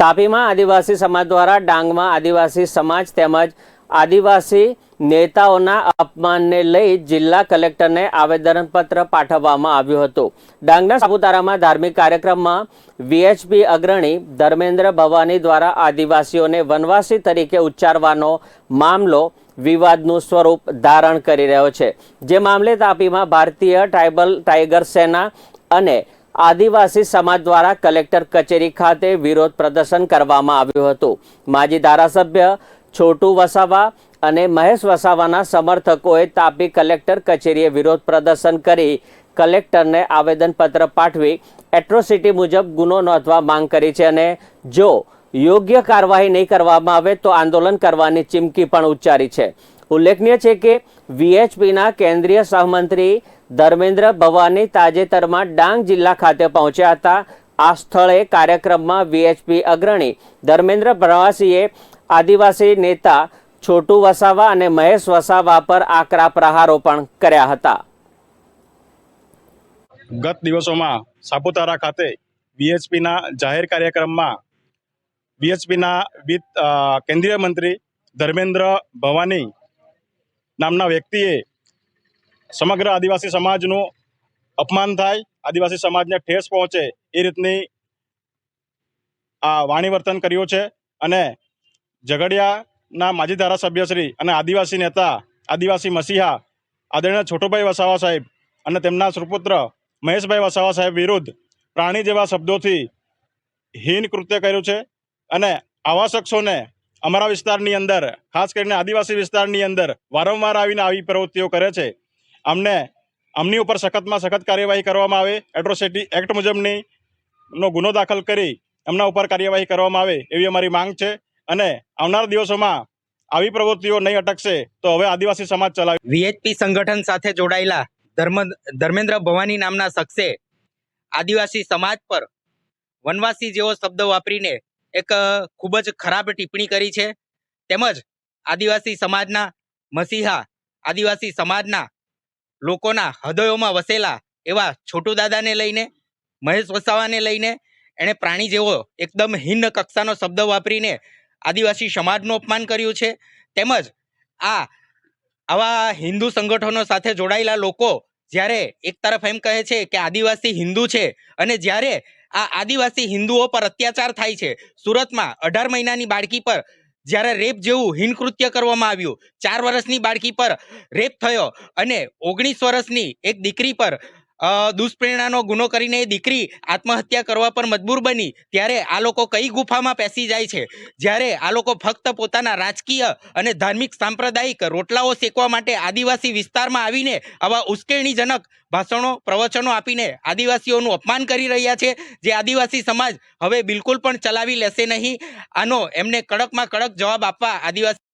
તાપીમાં આદિવાસી સમાજ દ્વારા ડાંગમાં આદિવાસી સમાજ તેમજ આદિવાસી નેતાઓના અપમાનને લઈ જિલ્લા કલેક્ટરને આવેદનપત્ર પાઠવવામાં આવ્યું હતું. ડાંગના સાપુતારામાં ધાર્મિક કાર્યક્રમમાં વીએચપી અગ્રણી ધર્મેન્દ્ર ભવાની દ્વારા આદિવાસીઓને વનવાસી તરીકે ઉચ્ચારવાનો મામલો વિવાદનું સ્વરૂપ ધારણ કરી રહ્યો છે. જે મામલે તાપીમાં ભારતીય ટ્રાઇબલ ટાઈગર સેના અને આદિવાસી સમાજ દ્વારા કલેક્ટર કચેરી ખાતે વિરોધ પ્રદર્શન કરવામાં આવ્યું હતું. માજી ધારાસભ્ય છોટુ વસાવા અને મહેશ વસાવાના સમર્થકોએ તાપી કલેક્ટર કચેરીએ વિરોધ પ્રદર્શન કરી કલેક્ટરને આવેદનપત્ર પાઠવી એટ્રોસિટી મુજબ ગુનો નોંધવા માંગ કરી છે અને જો યોગ્ય કાર્યવાહી નહીં કરવામાં આવે તો આંદોલન કરવાની ચીમકી પણ ઉચ્ચારી છે. ઉલ્લેખનીય છે કે વીએચપીના કેન્દ્રીય સહમંત્રી ધર્મેન્દ્ર ભવાની તાજેતરમાં ડાંગ જિલ્લા ખાતે પહોંચ્યા હતા. આ સ્થળે કાર્યક્રમમાં વીએચપી અગ્રણી ધર્મેન્દ્ર પ્રવાસીએ આદિવાસી નેતા છોટુ વસાવા અને મહેશ વસાવા પર આકરા પ્રહારો પણ કર્યા હતા. ગત દિવસોમાં સાપુતારા ખાતે વીએચપીના જાહેર કાર્યક્રમમાં વીએચપીના વિત કેન્દ્રીય મંત્રી ધર્મેન્દ્ર ભવાની નામના વ્યક્તિએ સમગ્ર આદિવાસી સમાજનું અપમાન થાય, આદિવાસી સમાજને ઠેસ પહોંચે એ રીતની આ વાણીવર્તન કર્યું છે અને ઝઘડિયાના માજી ધારાસભ્યશ્રી અને આદિવાસી નેતા આદિવાસી મસીહા આદરણીય છોટુભાઈ વસાવા સાહેબ અને તેમના સુપુત્ર મહેશભાઈ વસાવા સાહેબ વિરુદ્ધ પ્રાણી જેવા શબ્દોથી હીન કૃત્ય કર્યું છે અને આવા શખ્સોને અમારા વિસ્તારની અંદર, ખાસ કરીને આદિવાસી વિસ્તારની અંદર વારંવાર આવીને આવી પ્રવૃત્તિઓ કરે છે. અમને, અમની ઉપર સખતમાં સખત કાર્યવાહી કરવામાં આવે, એટ્રોસિટી એક્ટ મુજબની નો ગુનો દાખલ કરી એમના ઉપર કાર્યવાહી કરવામાં આવે એવી અમારી માંગ છે. અને આવનારા દિવસોમાં આવી પ્રવૃત્તિઓ નહીં અટકશે તો હવે આદિવાસી સમાજ ચલાવી વીએચપી સંગઠન સાથે જોડાયેલા ધર્મ, ધર્મેન્દ્ર ભવાની નામના શખ્સે આદિવાસી સમાજ પર વનવાસી જેવો શબ્દ વાપરીને એક ખૂબ જ ખરાબ ટિપ્પણી કરી છે. તેમજ આદિવાસી સમાજના મસીહા, આદિવાસી સમાજના લોકોના હૃદયોમાં વસેલા એવા છોટુ દાદાને લઈને, મહેશ વસાવાને લઈને એણે પ્રાણી જેવો એકદમ હિન્ન કક્ષાનો શબ્દ વાપરીને આદિવાસી સમાજનું અપમાન કર્યું છે. તેમજ આ, આવા હિન્દુ સંગઠનો સાથે જોડાયેલા લોકો જ્યારે એક તરફ એમ કહે છે કે આદિવાસી હિન્દુ છે અને જ્યારે આ આદિવાસી હિન્દુઓ પર અત્યાચાર થાય છે. સુરતમાં અઢાર મહિનાની બાળકી પર જ્યારે રેપ જેવું હિનકૃત્ય કરવામાં આવ્યું, ચાર વર્ષની બાળકી પર રેપ થયો અને ઓગણીસ વર્ષની એક દીકરી પર દુષ્પ્રેરણાનો ગુનો કરીને એ દીકરી આત્મહત્યા કરવા પર મજબૂર બની, ત્યારે આ લોકો કઈ ગુફામાં પેસી જાય છે? જ્યારે આ લોકો ફક્ત પોતાના રાજકીય અને ધાર્મિક સાંપ્રદાયિક રોટલાઓ શેકવા માટે આદિવાસી વિસ્તારમાં આવીને આવા ઉશ્કેરણીજનક ભાષણો, પ્રવચનો આપીને આદિવાસીઓનું અપમાન કરી રહ્યા છે, જે આદિવાસી સમાજ હવે બિલકુલ પણ ચલાવી લેશે નહીં. આનો એમને કડકમાં કડક જવાબ આપવા આદિવાસી